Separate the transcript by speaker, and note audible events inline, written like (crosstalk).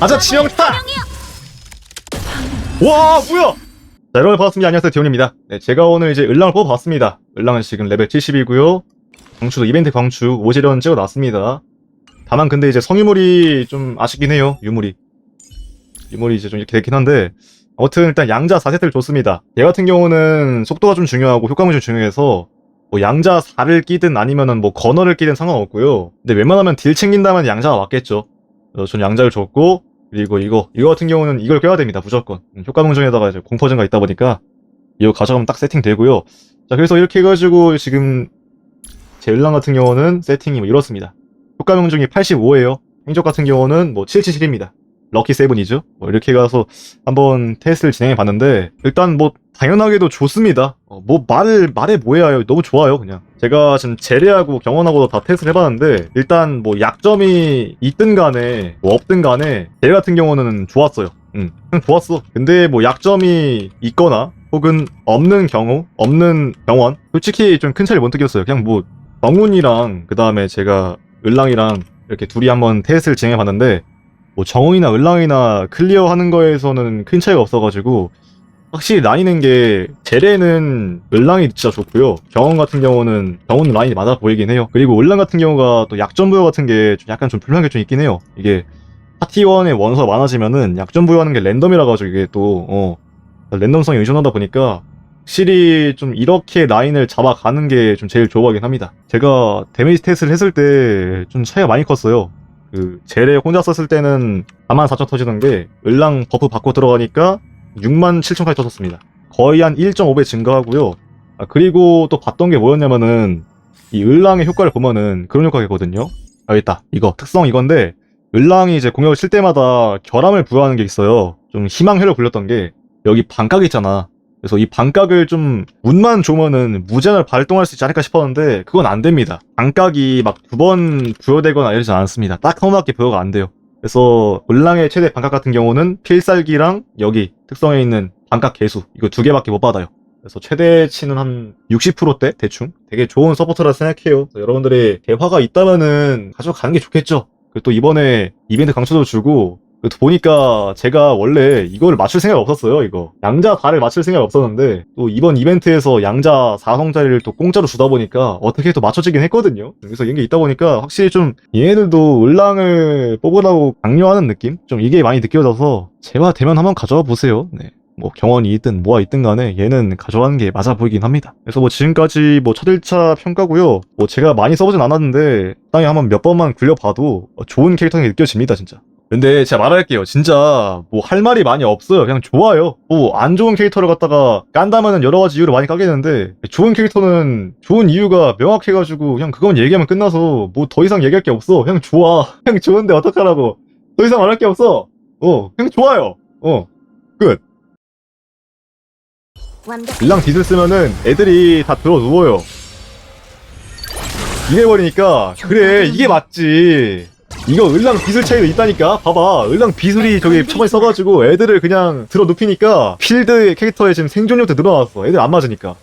Speaker 1: 가자 치명타! 와 뭐야! 자 여러분 반갑습니다. 안녕하세요 디온입니다. 네, 제가 오늘 이제 을랑을 뽑아봤습니다. 을랑은 지금 레벨 70이고요. 광추도 이벤트 광추 오지련 찍어놨습니다. 다만 근데 이제 성유물이 좀 아쉽긴 해요. 유물이. 유물이 이제 좀 이렇게 됐긴 한데 아무튼 일단 양자 4세트를 줬습니다. 얘 같은 경우는 속도가 좀 중요하고 효과물이 좀 중요해서 뭐 양자 4를 끼든 아니면은 뭐 건어를 끼든 상관없고요. 근데 웬만하면 딜 챙긴다면 양자가 맞겠죠. 그래서 전 양자를 줬고 그리고 이거 이거 같은 경우는 이걸 껴야 됩니다 무조건 음, 효과 명중에다가 이제 공포 증가 있다 보니까 이거 가져가면 딱 세팅 되고요. 자 그래서 이렇게 해가지고 지금 제 을랑 같은 경우는 세팅이 뭐 이렇습니다. 효과 명중이 85예요. 행적 같은 경우는 뭐 777입니다. 럭키 세븐이죠. 뭐 이렇게 가서 한번 테스트를 진행해 봤는데 일단 뭐 당연하게도 좋습니다. 어, 뭐 말을 말해 뭐해요. 너무 좋아요 그냥. 제가 지금 제레하고 경원하고도 다 테스트를 해봤는데 일단 뭐 약점이 있든 간에 뭐 없든 간에 제레 같은 경우는 좋았어요. 응, 좋았어. 근데 뭐 약점이 있거나 혹은 없는 경우 없는 병원 솔직히 좀 큰 차이를 못 느꼈어요. 그냥 뭐 정훈이랑 그 다음에 제가 을랑이랑 이렇게 둘이 한번 테스트를 진행해 봤는데 뭐 정훈이나 을랑이나 클리어 하는 거에서는 큰 차이가 없어가지고 확실히 나뉘는 게 제레는 을랑이 진짜 좋고요. 경원 같은 경우는 경원 라인이 맞아 보이긴 해요. 그리고 을랑 같은 경우가 또 약점 부여 같은 게 좀 약간 좀 불편한 게 좀 있긴 해요. 이게 파티원의 원서가 많아지면은 약점 부여하는 게 랜덤이라 가지고 이게 또 어, 랜덤성에 의존하다 보니까 확실히 좀 이렇게 라인을 잡아가는 게 좀 제일 좋아하긴 합니다. 제가 데미지 테스트를 했을 때 좀 차이가 많이 컸어요. 그 제레 혼자 썼을 때는 4만 4천 터지던 게 을랑 버프 받고 들어가니까 6만 7천까지 터졌습니다. 거의 한 1.5배 증가하고요. 아, 그리고 또 봤던 게 뭐였냐면은 이 을랑의 효과를 보면은 그런 효과겠거든요. 아 있다. 이거 특성 이건데 을랑이 이제 공격을 칠 때마다 결함을 부여하는 게 있어요. 좀 희망회로 불렸던 게 여기 반각 있잖아. 그래서 이 반각을 좀 운만 좋으면은 무제한을 발동할 수 있지 않을까 싶었는데 그건 안 됩니다. 반각이 막 두 번 부여되거나 이러지 않습니다. 딱한 번밖에 부여가 안 돼요. 그래서 을랑의 최대 반각 같은 경우는 필살기랑 여기 특성에 있는 반각 개수 이거 두 개밖에 못 받아요. 그래서 최대치는 한 60%대 대충 되게 좋은 서포터라 생각해요. 그래서 여러분들이 대화가 있다면은 가져가는 게 좋겠죠. 그리고 또 이번에 이벤트 강추도 주고 보니까 제가 원래 이거를 맞출 생각 없었어요 이거 양자 4를 맞출 생각 없었는데 또 이번 이벤트에서 양자 4성짜리를 또 공짜로 주다 보니까 어떻게 또 맞춰지긴 했거든요 그래서 이런 게 있다 보니까 확실히 좀 얘네들도 을랑을 뽑으라고 강요하는 느낌? 좀 이게 많이 느껴져서 제가 되면 한번 가져와 보세요 네. 뭐 경원이 있든 뭐가 있든 간에 얘는 가져가는 게 맞아 보이긴 합니다. 그래서 뭐 지금까지 뭐 첫 1차 평가고요. 뭐 제가 많이 써보진 않았는데 땅에 한번 몇 번만 굴려봐도 좋은 캐릭터가 느껴집니다 진짜. 근데 제가 말할게요. 진짜 뭐 할 말이 많이 없어요. 그냥 좋아요. 뭐 안 좋은 캐릭터를 갖다가 깐다면은 여러 가지 이유로 많이 까겠는데 좋은 캐릭터는 좋은 이유가 명확해가지고 그냥 그건 얘기하면 끝나서 뭐 더 이상 얘기할 게 없어. 그냥 좋아. (laughs) 그냥 좋은데 어떡하라고. 더 이상 말할 게 없어. 어, 그냥 좋아요. 어, 끝. 일랑 빚을 쓰면은 애들이 다 들어 누워요. 이래버리니까 그래 이게 맞지. 이거 을랑 비술 차이도 있다니까. 봐봐 을랑 비술이 저기 처음에 써가지고 애들을 그냥 들어 눕히니까 필드 캐릭터에 지금 생존력도 늘어났어. 애들 안 맞으니까.